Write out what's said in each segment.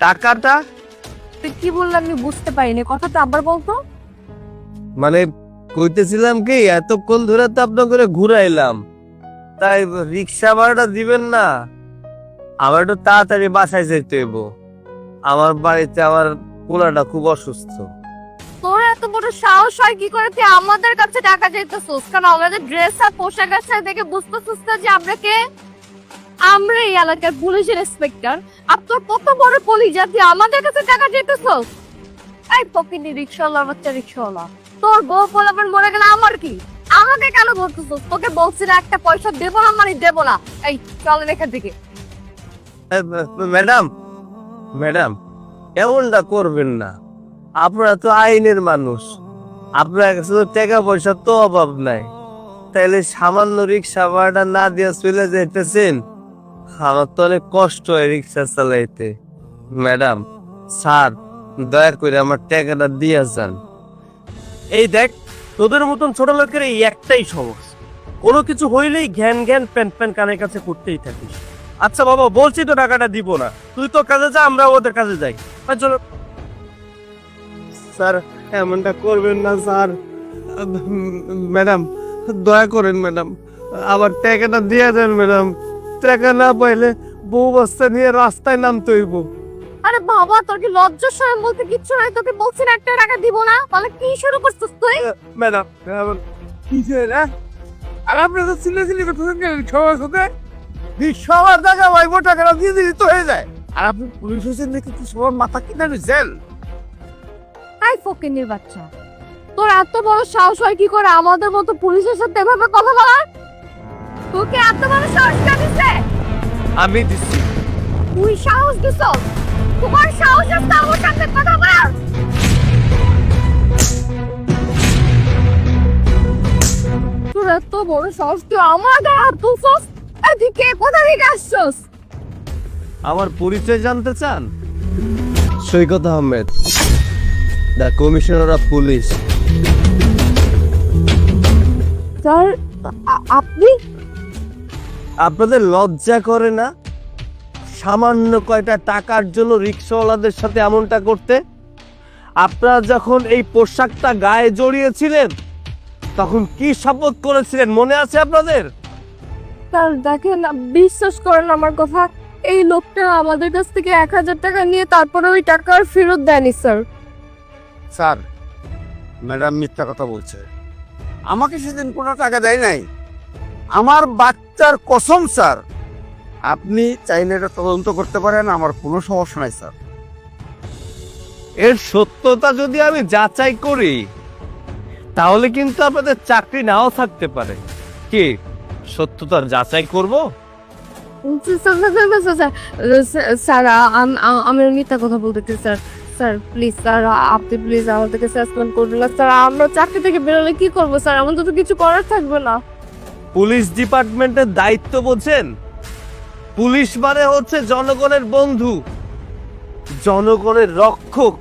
টাকাটা? তুই কি বললাম আমি বুঝতে পারিনি কথাটা আবার বলতো? মানে কইতেছিলাম কি এতক্ষণ ধরে তো আপনার করে ঘুরাইলাম তাই রিক্সা ভাড়াটা দিবেন না। আমার একটু তাড়াতাড়ি বাসায় যেতে হইব। আমার বাড়িতে আমার পোলাটা খুব অসুস্থ। তোর এত বড় সাহস হয় কি করে? তুই আমাদের কাছে টাকা চাইতেছিস কারণ আমাদের ড্রেস আর পোশাক আশাক দেখে বুঝতেছিস যে আমরা কে? আমরা এই এলাকার পুলিশের ইন্সপেক্টর। আর তোর কত বড় পুলিশ তুই আমাদের কাছে টাকা চাইতেছিস এই পকিনি রিক্সাওয়ালা, বাচ্চা রিক্সাওয়ালা। তোর বউ পোলাপন মরে গেলে আমার কি? আমাকে কেন বলতেছিস তোকে বলছি না, একটা পয়সা দেবো না মানে দেবো না। এই, চলেন এখান থেকে। ম্যাডাম ম্যাডাম, এমনটা করবেন না। আপনারা তো আইনের মানুষ। আপনার কাছে তো টাকা পয়সা তো অভাব নাই। তাইলে সামান্য রিক্সা ভাড়াটা না দিয়ে চলে যেতেছেন আমার তো অনেক কষ্ট হয় রিক্সা চালাইতে। ম্যাডাম স্যার দয়া করে আমার টাকাটা দিয়ে যান। এই দেখ তোদের মতন ছোট লোকের এই একটাই সমস্যা কোনো কিছু হইলেই জ্ঞান জ্ঞান প্যান প্যান কানের কাছে করতেই থাকিস। আচ্ছা বাবা বলছি তো টাকাটা দিব না। তুই তো কাজে যা আমরা ওদের কাজে যাই। চলো। স্যার এমনটা করবেন না স্যার। ম্যাডাম দয়া করেন ম্যাডাম। আবার টাকাটা দিয়ে দেন ম্যাডাম। টাকা না পাইলে বউ বাচ্চা নিয়ে রাস্তায় নামতে হইব। আরে বাবা তোর কি লজ্জা শরম বলতে কিচ্ছু নাই? তোকে বলছি না একটা টাকা দিব না? তাহলে কি শুরু করছিস তুই? ম্যাডাম কি না আর আপনি তো চিল্লা চিল্লি করতেছেন কেন? সবার সাথে? সবার টাকা পাইবো টাকাটা দিয়ে দিলি তো হয়ে যায়? আর আপনি পুলিশ হোসেন দেখে কি সবার মাথা কিনা নিছেন আই ফকিনির বাচ্চা তোর এত বড় সাহস হয় কি করে আমাদের মতো পুলিশের সাথে এভাবে কথা বলার? তোকে এত বড় সাহস কে দিছে? আমি দিচ্ছি তুই সাহস দিছ? তোমার সাহস আছে আমার সাথে কথা বলার। তোর এত বড় সাহস তুই আমার গায়ে হাত তুলছস? এদিকে কোথা থেকে আসছস? আমার পরিচয় জানতে চান? Saikat Ahmed the commissioner of police sir আপনি আপনাদের লজ্জা করে না? সামান্য কয়টা টাকার জন্য রিক্সাওয়ালাদের সাথে এমনটা করতে? আপনারা যখন এই পোশাকটা গায়ে জড়িয়েছিলেন তখন কি শপথ করেছিলেন? মনে আছে আপনাদের? স্যার দেখেন বিশ্বাস করেন আমার কথা এই লোকটা আমাদের কাছ থেকে এক হাজার টাকা নিয়ে তারপরে ওই টাকা আর ফেরত দেয়নি স্যার। স্যার ম্যাডাম মিথ্যা কথা বলছে। আমাকে সেদিন কোনো টাকা দেয় নাই। আমার বাচ্চার কসম স্যার। আপনি চাইলে এটা তদন্ত করতে পারেন আমার কোনো সমস্যা নাই স্যার। এর সত্যতা যদি আমি যাচাই করি তাহলে কিন্তু আপনাদের চাকরি নাও থাকতে পারে। কি সত্যতা যাচাই করব? স্যার, আম- মিথ্যা কথা বলতেছি স্যার। স্যার প্লিজ স্যার আপনি প্লিজ আমাদেরকে সাসপেন্ড করবেন স্যার আমরা চাকরি থেকে বেরোলে কি করব স্যার? আমাদের তো কিছু করার থাকবে না। পুলিশ ডিপার্টমেন্টের দায়িত্ব বোঝেন। পুলিশ মানে হচ্ছে জনগণের বন্ধু, জনগণের রক্ষক।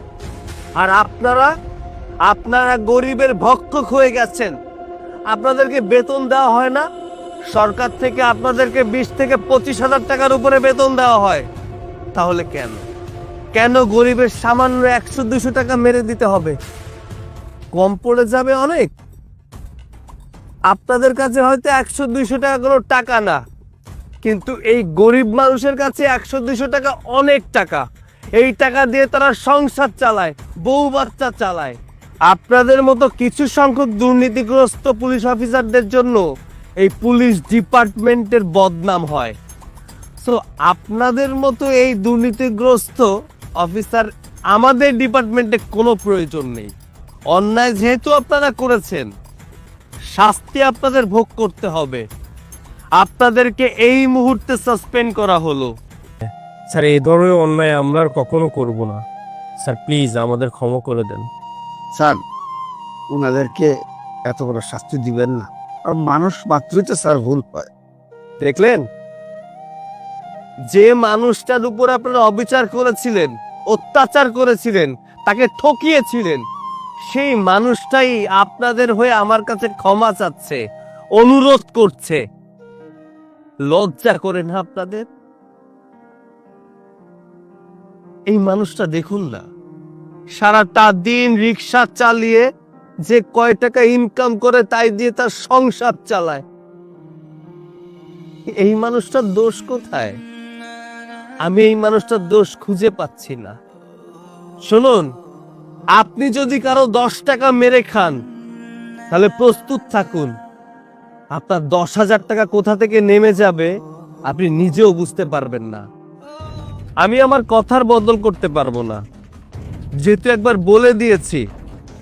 আর আপনারা আপনারা গরিবের ভক্ষক হয়ে গেছেন। আপনাদেরকে বেতন দেওয়া হয় না। সরকার থেকে আপনাদেরকে বিশ থেকে পঁচিশ হাজার টাকার উপরে বেতন দেওয়া হয়। তাহলে কেন? কেন গরিবের সামান্য একশো দুশো টাকা মেরে দিতে হবে? কম পড়ে যাবে অনেক। আপনাদের কাছে হয়তো একশো, দুইশো টাকা কোনো টাকা না, কিন্তু এই গরিব মানুষের কাছে একশো, দুইশো টাকা অনেক টাকা। এই টাকা দিয়ে তারা সংসার চালায়, বউ বাচ্চা চালায়। আপনাদের মতো কিছু সংখ্যক দুর্নীতিগ্রস্ত পুলিশ অফিসারদের জন্য এই পুলিশ ডিপার্টমেন্টের বদনাম হয়। সো আপনাদের মতো এই দুর্নীতিগ্রস্ত অফিসার আমাদের ডিপার্টমেন্টে কোনো প্রয়োজন নেই। অন্যায় যেহেতু আপনারা করেছেন শাস্তি আপনাদের ভোগ করতে হবে। আপনাদেরকে এই মুহূর্তে সাসপেন্ড করা হলো। স্যার এই ধরনের অন্যায় আমরা আর কখনো করব না। স্যার প্লিজ আমাদের ক্ষমা করে দেন। স্যার ওনাদেরকে এত বড় শাস্তি দিবেন না। আর মানুষ মাত্রই তো স্যার ভুল পায়। দেখলেন? যে মানুষটার উপর আপনারা অবিচার করেছিলেন অত্যাচার করেছিলেন তাকে ঠকিয়েছিলেন সেই মানুষটাই আপনাদের হয়ে আমার কাছে ক্ষমা চাচ্ছে, অনুরোধ করছে। লজ্জা করে না আপনাদের? এই মানুষটা দেখুন না। সারাটা দিন রিক্সা চালিয়ে যে কয় টাকা ইনকাম করে তাই দিয়ে তার সংসার চালায়। এই মানুষটার দোষ কোথায়? আমি এই মানুষটার দোষ খুঁজে পাচ্ছি না। শুনুন আপনি যদি কারও দশ টাকা মেরে খান, তাহলে প্রস্তুত থাকুন। আপনার দশ হাজার টাকা কোথা থেকে নেমে যাবে, আপনি নিজেও বুঝতে পারবেন না। আমি আমার কথার বদল করতে পারব না। যেহেতু একবার বলে দিয়েছি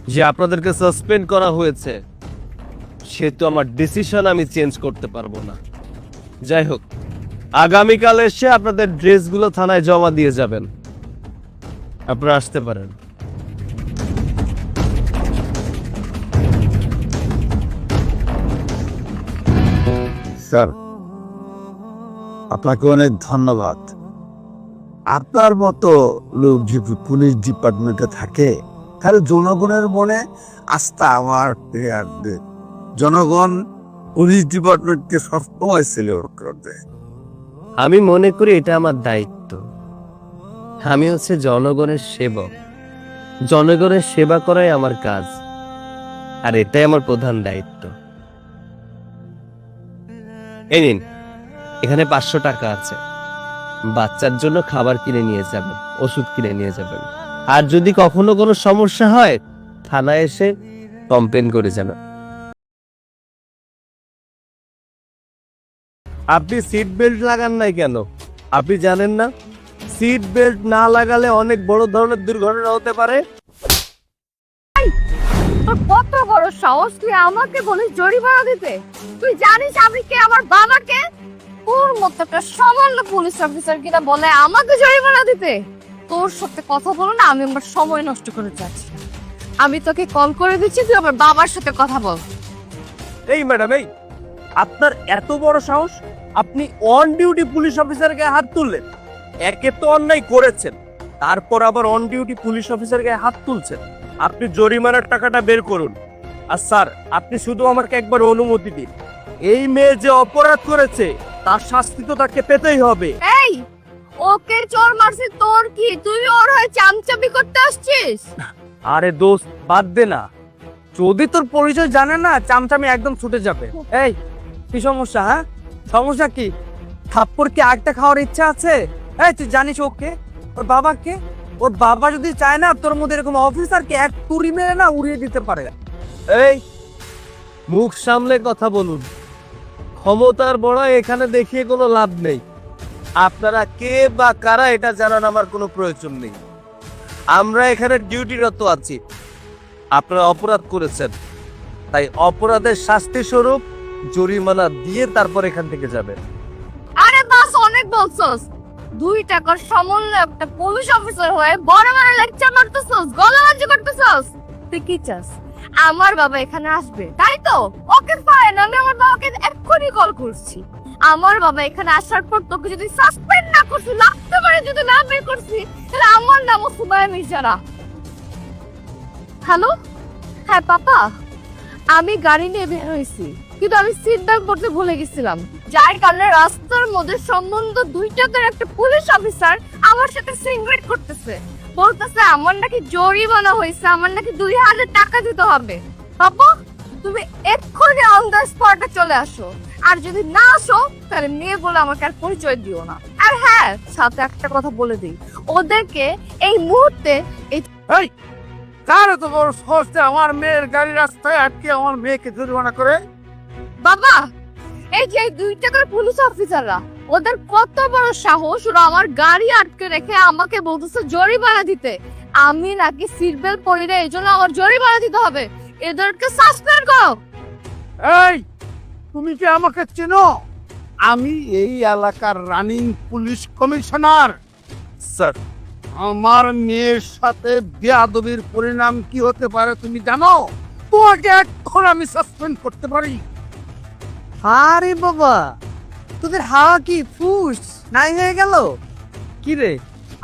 যে আপনাদেরকে সাসপেন্ড করা হয়েছে, সেহেতু আমার ডিসিশন আমি চেঞ্জ করতে পারব না। যাই হোক, আগামীকাল এসে আপনাদের ড্রেসগুলো থানায় জমা দিয়ে যাবেন। আপনারা আসতে পারেন। স্যার। আপনাকে অনেক ধন্যবাদ। আপনার মতো লোক যদি পুলিশ ডিপার্টমেন্টে থাকে, তাহলে জনগণের মনে আস্থা আমার জনগণ পুলিশ ডিপার্টমেন্টকে সবসময় সিলেক্ট করবে। আমি মনে করি এটা আমার দায়িত্ব। আমি হচ্ছে জনগণের সেবক। জনগণের সেবা করাই আমার কাজ। আর এটাই আমার প্রধান দায়িত্ব। এই নিন, এখানে পাঁচশো টাকা আছে। বাচ্চার জন্য খাবার কিনে নিয়ে যাবেন, ওষুধ কিনে নিয়ে যাবেন। আর যদি কখনো কোনো সমস্যা হয়, থানায় এসে কমপ্লেন করে যাবেন আপনি সিট বেল্ট লাগান নাই কেন? আপনি জানেন না? সিট বেল্ট না লাগালে অনেক বড় ধরনের দুর্ঘটনা হতে পারে। কত বড় সাহস তুই আমাকে বলিস জরিমানা দিতে? তুই জানিস আমি কে? আমার বাবাকে তোর মতো একটা সামান্য পুলিশ অফিসার কিনা বলে আমাকে জরিমানা দিতে? তোর সাথে কথা বলো না, আমি আমার সময় নষ্ট করে যাচ্ছি। আমি তোকে কল করে দিচ্ছি, তুই আমার বাবার সাথে কথা বল। এই ম্যাডাম এই, আপনার এত বড় সাহস? আপনি অন ডিউটি পুলিশ অফিসারকে হাত তুললেন। একে তো অন্যায় করেছেন, তারপর আবার অন ডিউটি পুলিশ অফিসারকে হাত তুলছেন। আপনি জরিমানার টাকাটা বের করুন। আর স্যার আপনি শুধু আমাকে একবার অনুমতি দিন। এই মেয়ে যে অপরাধ করেছে তার শাস্তি তো তাকে পেতেই হবে। এই ওকে চোর মারছি তোর কি? তুই ওর হয়ে চামচামি করতে আসছিস? আরে দোস্ত বাদ দে না। যদি তোর পরিচয় জানে না চামচামি একদম ছুটে যাবে। এই কি সমস্যা হ্যাঁ? সমস্যা কি? থাপ্পড় কি আগটা খাওয়ার ইচ্ছা আছে? এই তুই জানিস ওকে? ওর বাবাকে? ওর বাবা যদি চায় না তোর মধ্যে এরকম অফিসারকে এক তুড়ি মেরে না উড়িয়ে দিতে পারে। এই, মুখ সামলে কথা বলুন। ক্ষমতার বড় এখানে দেখিয়ে কোনো লাভ নেই। আপনারা কে বা কারা এটা জানান আমার কোনো প্রয়োজন নেই। আমরা এখানে ডিউটিরত আছি। আপনারা অপরাধ করেছেন। তাই অপরাধের শাস্তি স্বরূপ জরিমানা দিয়ে তারপর এখান থেকে যাবেন। আরে বাস, অনেক বলছস। দুই টাকার সমন্বয় একটা পুলিশ অফিসার হয়ে বড় বড় লেকচার মারতেছস, গলাবাজি করতেছস। তুই কি চাস? আমার বাবা এখানে আসবে, তাই তো? ওকে ফাইন আমি আমার বাবাকে এক্ষুনি কল করছি। আমার বাবা এখানে আসার পর তোকে যদি সাসপেন্ড না করছি, লাগতে পারে যদি না বের করছি, তাহলে আমার নামও সুমায়া মির্জারা। হ্যালো হ্যাঁ পাপা। আমি গাড়ি নিয়ে বের হয়েছি, কিন্তু আমি সিট বেল্ট করতে ভুলে গেছিলাম। যার কারণে রাস্তার মধ্যে সম্বন্ধ দুই একটা পুলিশ অফিসার আমার সাথে সিংরেট করতেছে। বলতেছে আমার নাকি জরিমানা হয়েছে আমার নাকি দুই হাজার টাকা দিতে হবে। পাপা তুমি এক্ষুনি অন দ্য স্পটে চলে আসো। আর যদি না আসো তাহলে মেয়ে বলে আমাকে আর পরিচয় দিও না। আর হ্যাঁ সাথে একটা কথা বলে দিই। ওদেরকে এই মুহূর্তে এই কার এত বড় আমার মেয়ের গাড়ি রাস্তায় আটকে আমার মেয়েকে জরিমানা করে? বাবা এই যে দুই টাকার পুলিশ অফিসাররা ওদের কত বড় সাহস ওরা আমার গাড়ি আটকে রেখে আমাকে বলতেছে জরিমানা দিতে। আমি নাকি সিট বেল্ট পরি না এই জন্য আমার জরিমানা দিতে হবে। এদেরকে সাসপেন্ড করো। এই তুমি কি আমাকে চেনো? আমি এই এলাকার রানিং পুলিশ কমিশনার। স্যার। আমার মেয়ের সাথে বেয়াদবির পরিণাম কি হতে পারে তুমি জানো? তোমাকে এখন আমি সাসপেন্ড করতে পারি। আরে বাবা তোদের হাওয়া কি ফুস, নাই হয়ে গেল? কি রে?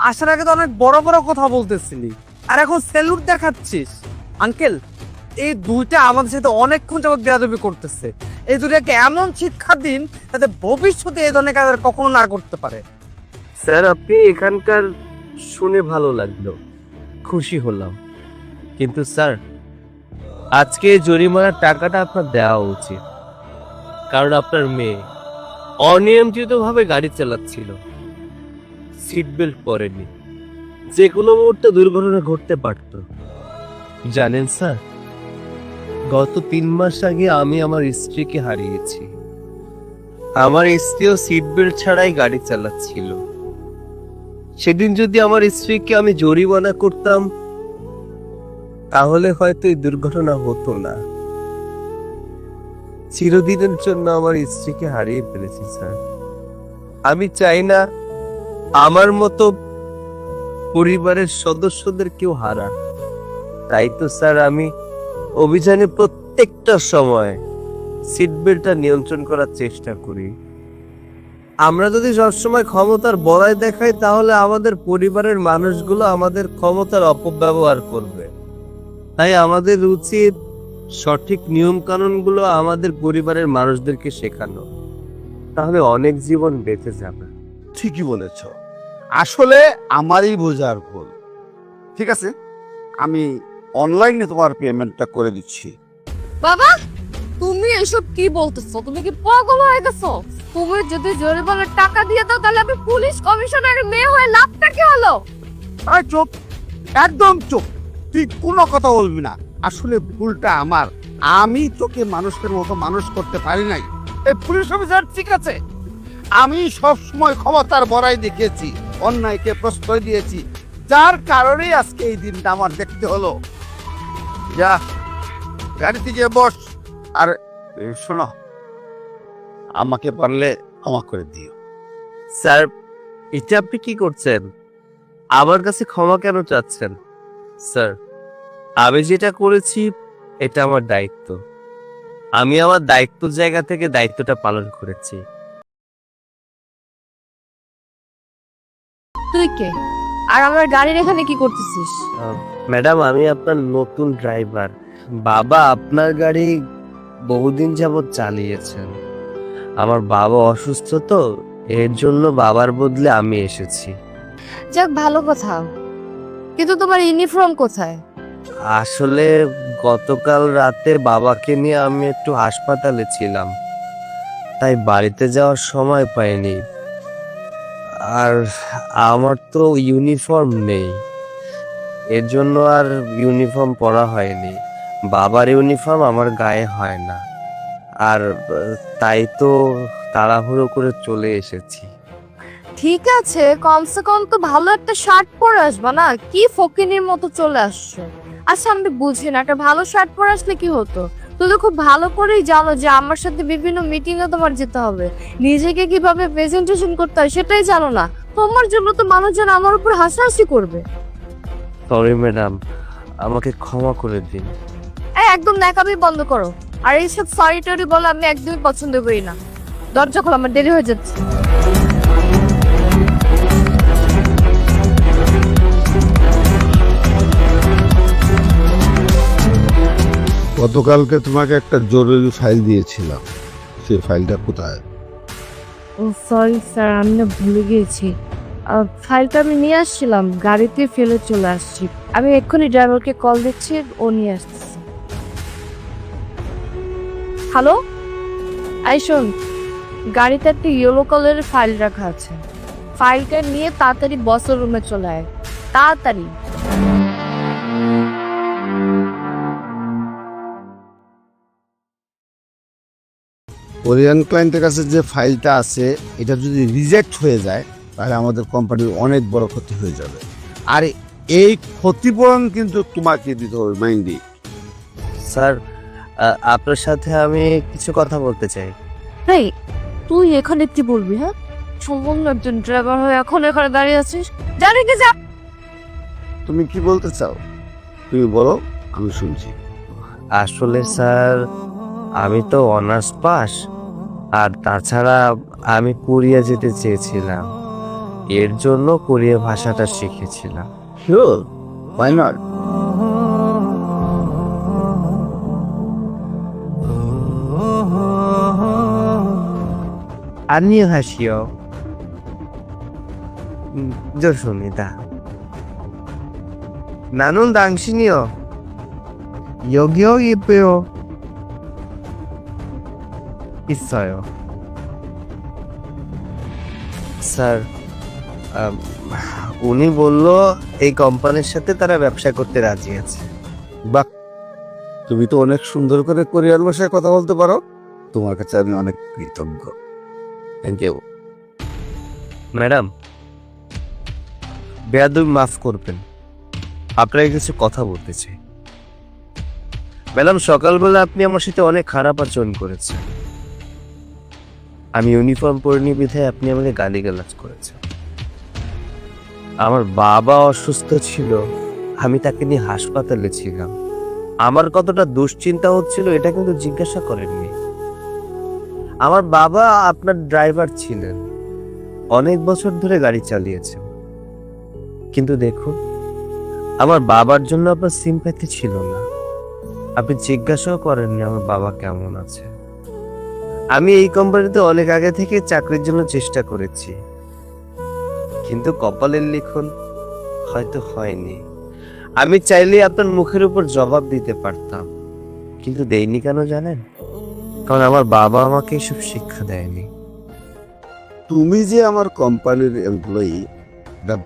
আসার আগে তো অনেক বড় বড় কথা বলতেছিলি। আর এখন সেলুট দেখাচ্ছিস। আঙ্কেল, এই দুইটা আমাদের সাথে অনেকক্ষণ যাবত বেয়াদবি করতেছে। এই দুটাকে এমন শিক্ষা দিন যাতে ভবিষ্যতে এই ধরনের কাজ কখনো না করতে পারে। স্যার, আপনি এখানকার শুনে ভালো লাগল। খুশি হলাম। কিন্তু স্যার, আজকে জরিমানার টাকাটা আপনার দেওয়া উচিত। কারণ আপনার মেয়ে। অনিয়ন্ত্রিতভাবে গাড়ি চালাচ্ছিল। সিট বেল্ট পরেনি। যে কোনো মুহূর্তে দুর্ঘটনা ঘটতে পারত। জানেন স্যার, গত তিন মাস আগে আমি আমার স্ত্রীকে হারিয়েছি। আমার স্ত্রীও সিট বেল্ট ছাড়াই গাড়ি চালাচ্ছিল। সেদিন যদি আমার স্ত্রীকে আমি জরিমানা করতাম, তাহলে হয়তো এই দুর্ঘটনা হতো না। চিরদিনের জন্য আমার স্ত্রীকে হারিয়ে ফেলেছি, স্যার। আমি চাই না আমার মতো পরিবারের সদস্যদের কেউ হারা। তাই তো, স্যার, আমি অভিযানে প্রত্যেকটা সময় সিট বেল্টটা নিয়ন্ত্রণ করার চেষ্টা করি। আমরা যদি সবসময় ক্ষমতার বড়াই দেখাই, তাহলে আমাদের পরিবারের মানুষগুলো আমাদের ক্ষমতার অপব্যবহার করবে। তাই আমাদের উচিত সঠিক নিয়ম কানুনগুলো আমাদের পরিবারের মানুষদেরকে শেখানো। তাহলে অনেক জীবন বেঁচে যাবে। ঠিকই বলেছ। আসলে আমারই বোঝার ভুল। ঠিক আছে? আমি অনলাইনে তোমার পেমেন্টটা করে দিচ্ছি। বাবা তুমি এসব কি বলতেছো? তুমি কি পাগল হয়ে গেছো? তুমি যদি জরিমানার টাকা দিয়ে দাও তাহলে আমি পুলিশ কমিশনারের মেয়ে হয়ে লাভটা কি হলো? আর চুপ! একদম চুপ! তুই কোনো কথা বলবি না। আসলে ভুলটা আমার। আমি তোকে মানুষের মতো মানুষ করতে পারি নাই। এই পুলিশ অফিসার ঠিক আছে। আমি সব সময় ক্ষমতার বড়াই দেখিয়েছি, অন্যায়কে প্রশ্রয় দিয়েছি। যার কারণেই আজকে এই দিনটা আমার দেখতে হলো। যা, গাড়িতে গিয়ে বস। আর শোনো। আমাকে পারলে ক্ষমা করে দিও। স্যার, এটা আপনি কি করছেন? আমার কাছে ক্ষমা কেন চাচ্ছেন? স্যার আমি যেটা করেছি এটা আমার দায়িত্ব। আমি আমার দায়িত্ব জায়গা থেকে দায়িত্বটা পালন করেছি। তুই কে? আর আমার গাড়ির এখানে কি করতেছিস? ম্যাডাম আমি আপনার নতুন ড্রাইভার। বাবা আপনার গাড়ি বহুদিন যাবৎ চালিয়েছেন। আমার বাবা অসুস্থ তো এর জন্য বাবার বদলে আমি এসেছি। যাক ভালো কথা। কিন্তু তোমার ইউনিফর্ম কোথায়? আসলে গতকাল রাতে বাবাকে নিয়ে আমি একটু হাসপাতালে ছিলাম, তাই বাড়িতে যাওয়ার সময় পাইনি। আর আমার তো ইউনিফর্ম নেই, এর জন্য আর ইউনিফর্ম পরা হয়নি। বাবার ইউনিফর্ম আমার গায়ে হয় না, আর, তাই তো তাড়াহুড়ো করে চলে এসেছি। ঠিক আছে, কমসে কম তো ভালো একটা শার্ট পরে আসবা না? কি ফকিনির মতো চলে আসছো? আচ্ছা আমি বুঝি না একটা ভালো শার্ট পরে আসলে কি হতো? তুই তো খুব ভালো করেই জানো যে আমার সাথে বিভিন্ন মিটিং এ তোমার যেতে হবে। নিজেকে কীভাবে প্রেজেন্টেশন করতে হয় সেটাই জানো না। তোমার জন্য তো মানুষজন আমার উপর হাসাহাসি করবে। সরি ম্যাডাম আমাকে ক্ষমা করে দিন। এই একদম ন্যাকামি বন্ধ করো। আর এইসব সরি টরি বলে আমি একদমই পছন্দ করি না। দরজা খোলা আমার দেরি হয়ে যাচ্ছে। গতকালকে তোমাকে একটা জরুরি ফাইল দিয়েছিলাম। সেই ফাইলটা কোথায়? ও সরি স্যার আমি না ভুলে গিয়েছি। ফাইলটা আমি নিয়ে আসছিলাম, গাড়িতে ফেলে চলে আসছি। আমি এক্ষুনি ড্রাইভারকে কল দিচ্ছি, ও নিয়ে আসতেছে। হ্যালো আই শোন, গাড়িতে একটা ইয়েলো কালারের ফাইল রাখা আছে। ফাইলটা নিয়ে তাড়াতাড়ি বসের রুমে চলে আয়। তাড়াতাড়ি। কোরিয়ান ক্লায়েন্টের কাছে যে ফাইলটা আছে এটা যদি রিজেক্ট হয়ে যায় তাহলে আমাদের কোম্পানির অনেক বড় ক্ষতি হয়ে যাবে। আর এই ক্ষতিপূরণ কিন্তু তোমাকে দিতে হবে মাইন্ডি স্যার আপনার সাথে আমি কিছু কথা বলতে চাই। এই তুই এখানে কি বলবি হ্যাঁ? সম্পূর্ণ একজন ড্রাইভার হয়ে এখন এখানে দাঁড়িয়ে আছিস। জানি কি যা তুমি কি বলতে চাও? তুমি বলো আমি শুনছি। আসলে স্যার আমি তো অনার্স পাস আর তাছাড়া আমি কোরিয়া যেতে চেয়েছিলাম এর জন্য কোরিয়া ভাষাটা শিখেছিলাম শিওর ওয়াই নট 안녕하시오. 음, 조심합니다. 나는 당신이요. 여기 여기 있어요. 있어요. স্যার আম, উনি বলল এই কোম্পানির সাথে তারা ব্যবসা করতে রাজি আছে বাহ তুমি তো অনেক সুন্দর করে কোরিয়ান ভাষায় কথা বলতে পারো তোমার কাছে আমি অনেক কৃতজ্ঞ থ্যাংক ইউ ম্যাডাম বেয়াদবি মাফ করবেন আপনাকে কিছু কথা বলতে চাই ম্যাডাম সকালবেলা আপনি আমার সাথে অনেক খারাপ আচরণ করেছেন আমি ইউনিফর্ম পরে পরিনি বিধায় আপনি আমাকে গালি গালাজ করেছেন। আমার বাবা অসুস্থ ছিল, আমি তাকে নিয়ে হাসপাতালে ছিলাম। আমার কতটা দুশ্চিন্তা হচ্ছিল এটা কিন্তু জিজ্ঞাসা করেননি। আমার বাবা আপনার ড্রাইভার ছিলেন। অনেক বছর ধরে গাড়ি চালিয়েছেন। কিন্তু দেখুন, আমার বাবার জন্য আপনার সিম্প্যাথি ছিল না। আপনি জিজ্ঞাসাও করেননি আমার বাবা কেমন আছে। আমি এই কোম্পানিতে অনেক আগে থেকে চাকরির জন্য চেষ্টা করেছি। কিন্তু কপালের লিখন হয়তো হয়নি। আমি চাইলে আপনার মুখের উপর জবাব দিতে পারতাম, কিন্তু দেইনি কেন জানেন? কারণ আমার বাবা আমাকে এসব শিক্ষা দেয়নি। তুমি যে আমার কোম্পানির এমপ্লয়ি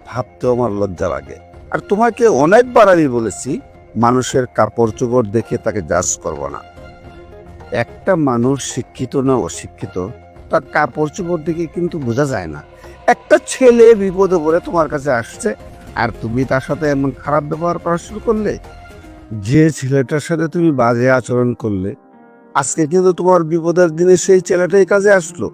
ভাবতে আমার লজ্জা লাগে। আর তোমাকে অনেকবার আমি বলেছি, মানুষের কাপড় চোপড় দেখে তাকে জাজ করব না। একটা মানুষ শিক্ষিত না অশিক্ষিত, তার কাপড় চোপড় দেখে কিন্তু বোঝা যায় না। একটা ছেলে বিপদে পড়ে তোমার কাছে আসছে আর তুমি তার সাথে এমন খারাপ ব্যবহার করা শুরু করলে? যে ছেলেটার সাথে তুমি বাজে আচরণ করলে, আজকে কিন্তু তোমার বিপদের দিনে সেই ছেলেটাই কাজে আসলো।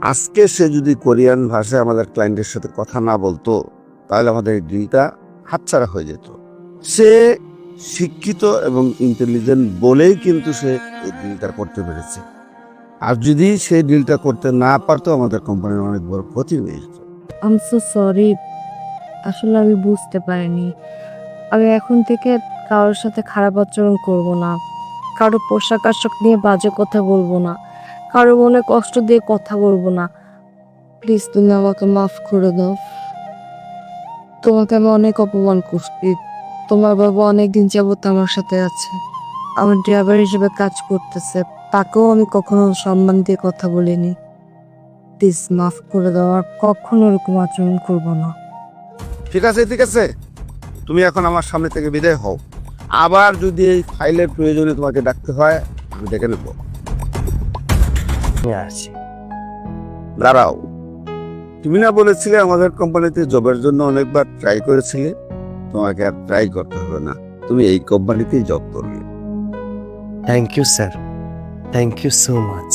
আজকে সে যদি কোরিয়ান ভাষায় আমাদের ক্লায়েন্টের সাথে কথা না বলতো, তাহলে আমাদের ডিলটা হাতছাড়া হয়ে যেত। সে শিক্ষিত এবং ইন্টেলিজেন্ট বলেই কিন্তু সে এই ডিলটা করতে পেরেছে। আর যদি সেই ডিলটা করতে না পারতো, আমাদের কোম্পানির অনেক বড় ক্ষতি হয়ে যেত। আম সো সরি আসলে আমি বুঝতে পারিনি। আমি এখন থেকে কারোর সাথে খারাপ আচরণ করব না। কারও পোশাক আশাক নিয়ে বাজে কথা বলব না। কারও মনে কষ্ট দিয়ে কথা বলব না। প্লিজ তুমি আমাকে মাফ করে দাও। তোমাকে আমি অনেক অপমান করছি। তোমার বাবা অনেক দিন যাবত আমার সাথে আছে। আমার ড্রাইভার হিসেবে কাজ করতেছে। তাকেও আমি কখনো সম্মান দিয়ে কথা বলিনি। প্লিজ মাফ করে দাও আর কখনো ওরকম আচরণ করব না। ঠিক আছে ঠিক আছে। তুমি এখন আমার সামনে থেকে বিদায় হও। আবার যদি এই ফাইলের প্রয়োজনে তোমাকে ডাকতে হয় আমি ডেকে নেব। দাঁড়াও। তুমি না বলেছিলে আমাদের কোম্পানিতে জবের জন্য অনেকবার ট্রাই করেছিলে? তোমাকে আর ট্রাই করতে হবে না। তুমি এই কোম্পানিতেই জব করবে। Thank you sir thank you so much